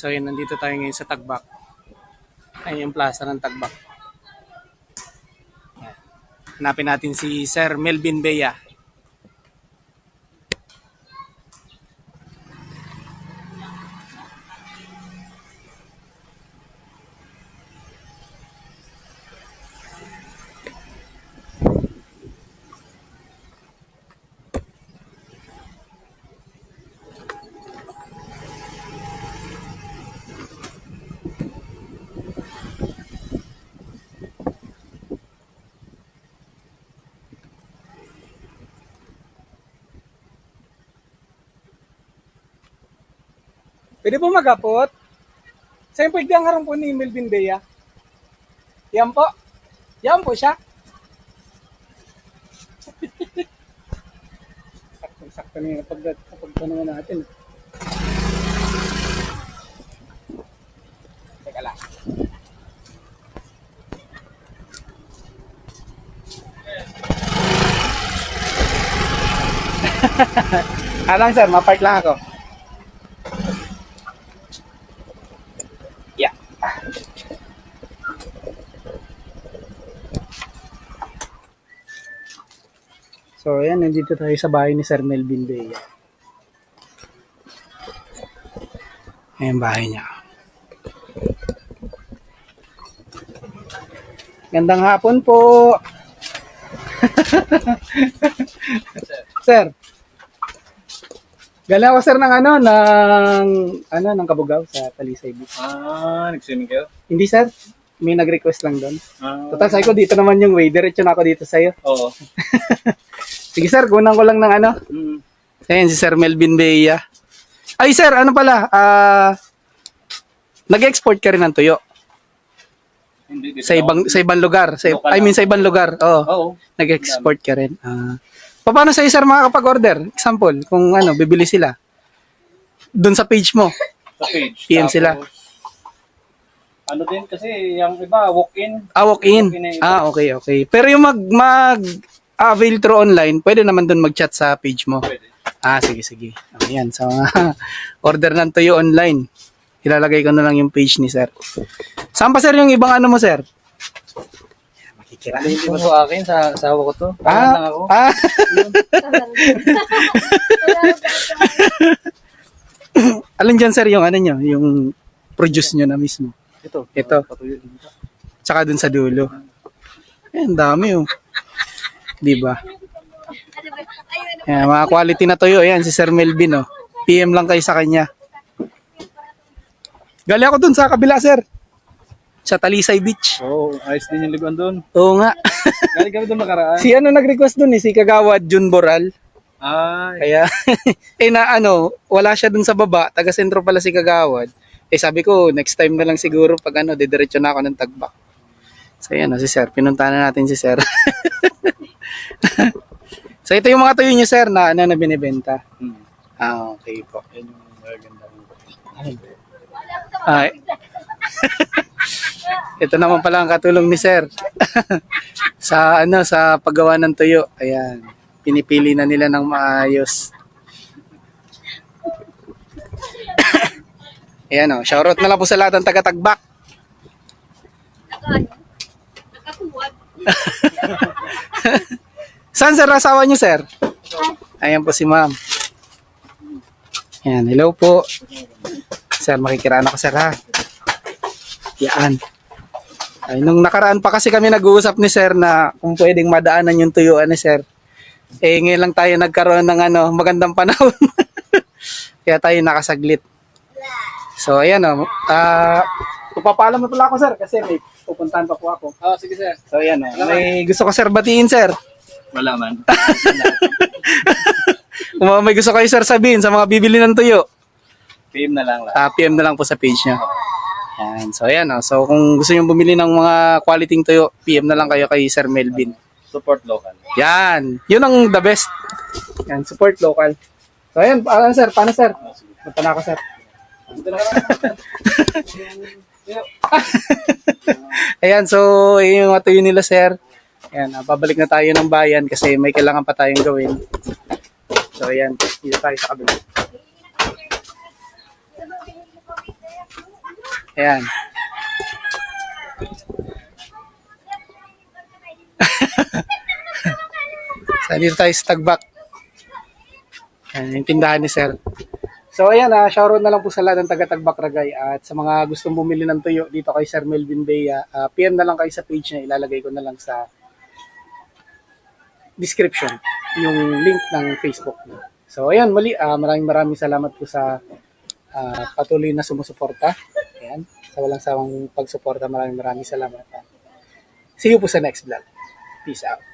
So yun, nandito tayo ngayon sa Tagbak. Ayun yung plaza ng Tagbak. Hanapin natin si Sir Melvin Bea. Pwede po magapot? Saan po ang harang po ni Melvin Bea? Yan po. Yan po siya. Sakto-sakto na yung pag, pag tanungan natin. Teka lang. Alang sir, mapark lang ako. So, ayan, nandito tayo sa bahay ni Sir Melvin Bea. Ayan bahay niya. Gandang hapon po. sir. Galing ako sir ng ano, ng ano, ng Kabugaw sa Talisay Beach. Ah, nag-swimming kayo? Hindi sir, may nag-request lang doon. Ah, Total, sabi ko dito naman yung way, diretso na ako dito sa'yo. oo. Sige sir, kunan ko lang ng ano. Mm. Ayan si Sir Melvin Bea. Ay sir, ano pala, ah, nag-export ka rin ng tuyo Hindi, dito sa ibang sa ibang lugar. Sa, Local I mean sa ibang lugar. Oo. Oo. Nag-export ka rin. Ah. paano sa'yo sir makakapag-order? Example, kung ano, bibili sila. Doon sa page mo. Sa page. PM Tapos, sila. Ano din kasi, yung iba, walk-in. Ah, walk-in. Ah, okay, okay. Pero yung mag, mag avail through online, pwede naman doon mag-chat sa page mo. Pwede. Ah, sige, sige. Ayan, so order ng tuyo online. Ilalagay ko na lang yung page ni sir. Saan pa sir yung ibang ano mo sir? Ayan, Makikiraan Hindi ba sa akin, sa asawa ko to? Parang lang Ah, ako. ah. Alin dyan sir yung ano nyo, yung produce nyo na mismo. Ito. Ito. Patuloy dito. Tsaka dun sa dulo. Eh, ang dami oh. Di ba? Ayan, mga quality na tuyo. Ayan, si Sir Melvin oh. PM lang kayo sa kanya. Gali ako dun sa kabila, sir. Sa Talisay Beach. Oo, ayos din yung liguan doon. Oo nga. Galing kami doon makaraan. si ano nag-request dun eh, si Kagawad Jun Boral. Ay, Kaya, eh na ano, wala siya dun sa baba, taga sentro pala si Kagawad. Eh sabi ko, next time na lang siguro pag ano, didiretso na ako ng tagbak. So yan, oh, si Sir, pinunta na natin si Sir. so ito yung mga tuyo niyo, Sir, na ano na binibenta. hmm. Ah, okay po. yan yung maganda. Ay. ito naman pala ang katulong ni Sir. sa ano, sa paggawa ng tuyo. Ayan. Pinipili na nila ng maayos. Ayan o, shoutout na lang po sa lahat ng taga-tagbak. Saan sir asawa niyo sir? Ayan po si ma'am. Ayan, hello po. Sir, makikiraan ako sir ha. Yan. Ay, nung nakaraan pa kasi kami nag-uusap ni sir na kung pwedeng madaanan yung tuyuan ni sir. Eh, ngayon lang tayo nagkaroon ng ano, magandang panahon. Kaya tayo nakasaglit. So, ayan o. Ah, Pupapaalam na pala ako, sir, kasi may pupuntahan pa po ako. Ah, sige sir. So, ayan o. May gusto ko, sir, batiin, sir. Wala man. Kung may gusto kayo, sir, sabihin sa mga bibili ng tuyo, PM na lang lang. ah, PM na lang po sa page niya. Ayan. So, ayan o. So, kung gusto nyo bumili ng mga quality tuyo, PM na lang kayo kay Sir Melvin. Support local. Yan. Yun ang the best. Yan, support local. So, ayan. Paano, sir? Paano, sir? Punta na ako, sir. Ayan, so, yun yung mga tuyo nila, sir. Ayan, ah, babalik na tayo ng bayan kasi may kailangan pa tayong gawin. So, ayan. Dito tayo sa kabila. Ayan. so, dito tayo sa tagbak. Ayan, yung tindahan ni Sir. So, ayan, ah, shoutout na lang po sa lahat ng taga-tagbak Ragay. At sa mga gustong bumili ng tuyo dito kay Sir Melvin Bea, ah, PM na lang kayo sa page niya. Ilalagay ko na lang sa description yung link ng Facebook niya. So, ayan, muli, ah, maraming maraming salamat po sa ah, patuloy na sumusuporta. Ayan, sa walang sawang pagsuporta, maraming maraming salamat. See you po sa next vlog. Peace out.